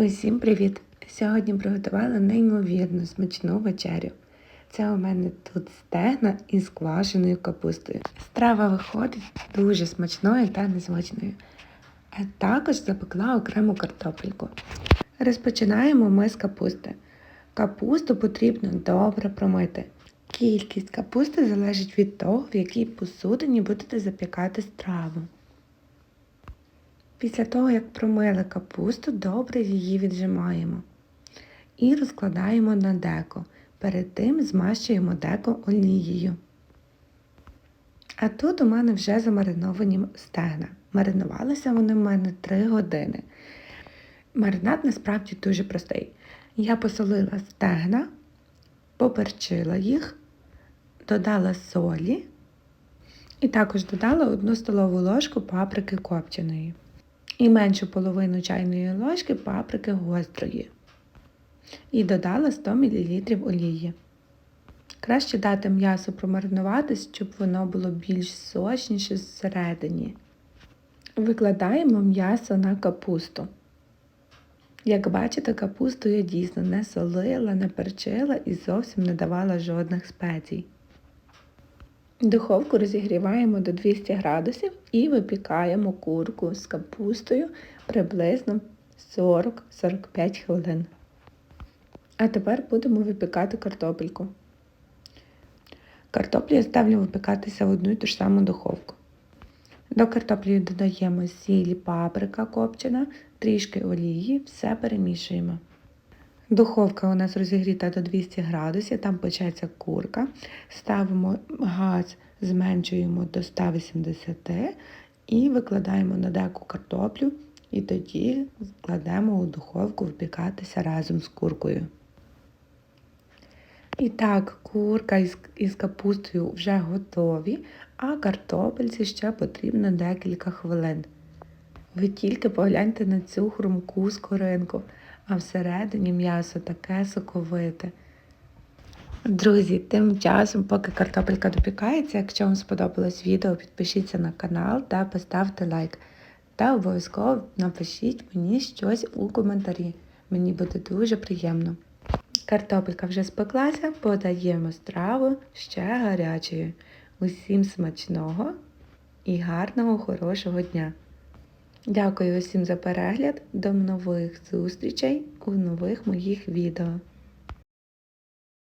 Усім привіт! Сьогодні приготувала неймовірно смачну вечерю. Це у мене тут стегна із квашеною капустою. Страва виходить дуже смачною та незвичною. А також запекла окрему картопельку. Розпочинаємо ми з капусти. Капусту потрібно добре промити. Кількість капусти залежить від того, в якій посудині будете запікати страву. Після того, як промили капусту, добре її віджимаємо і розкладаємо на деко. Перед тим змащуємо деко олією. А тут у мене вже замариновані стегна. Маринувалися вони в мене 3 години. Маринад насправді дуже простий. Я посолила стегна, поперчила їх, додала солі і також додала 1 столову ложку паприки копченої і меншу половину чайної ложки паприки гострої. І додала 100 мл олії. Краще дати м'ясо промаринуватись, щоб воно було більш сочніше зсередині. Викладаємо м'ясо на капусту. Як бачите, капусту я дійсно не солила, не перчила і зовсім не давала жодних спецій. Духовку розігріваємо до 200 градусів і випікаємо курку з капустою приблизно 40-45 хвилин. А тепер будемо випікати картопельку. Картоплю я ставлю випікатися в одну і ту ж саму духовку. До картоплі додаємо сіль, паприка копчена, трішки олії, все перемішуємо. Духовка у нас розігріта до 200 градусів, там печеться курка. Ставимо газ, зменшуємо до 180 і викладаємо на деку картоплю і тоді кладемо у духовку випікатися разом з куркою. І так, курка із капустою вже готові, а картопельці ще потрібно декілька хвилин. Ви тільки погляньте на цю хрумку скоринку а всередині м'ясо таке соковите. Друзі, тим часом, поки картопелька допікається, якщо вам сподобалось відео, підпишіться на канал та поставте лайк. Та обов'язково напишіть мені щось у коментарі. Мені буде дуже приємно. Картопелька вже спеклася, подаємо страву ще гарячою. Усім смачного і гарного, хорошого дня! Дякую усім за перегляд. До нових зустрічей у нових моїх відео.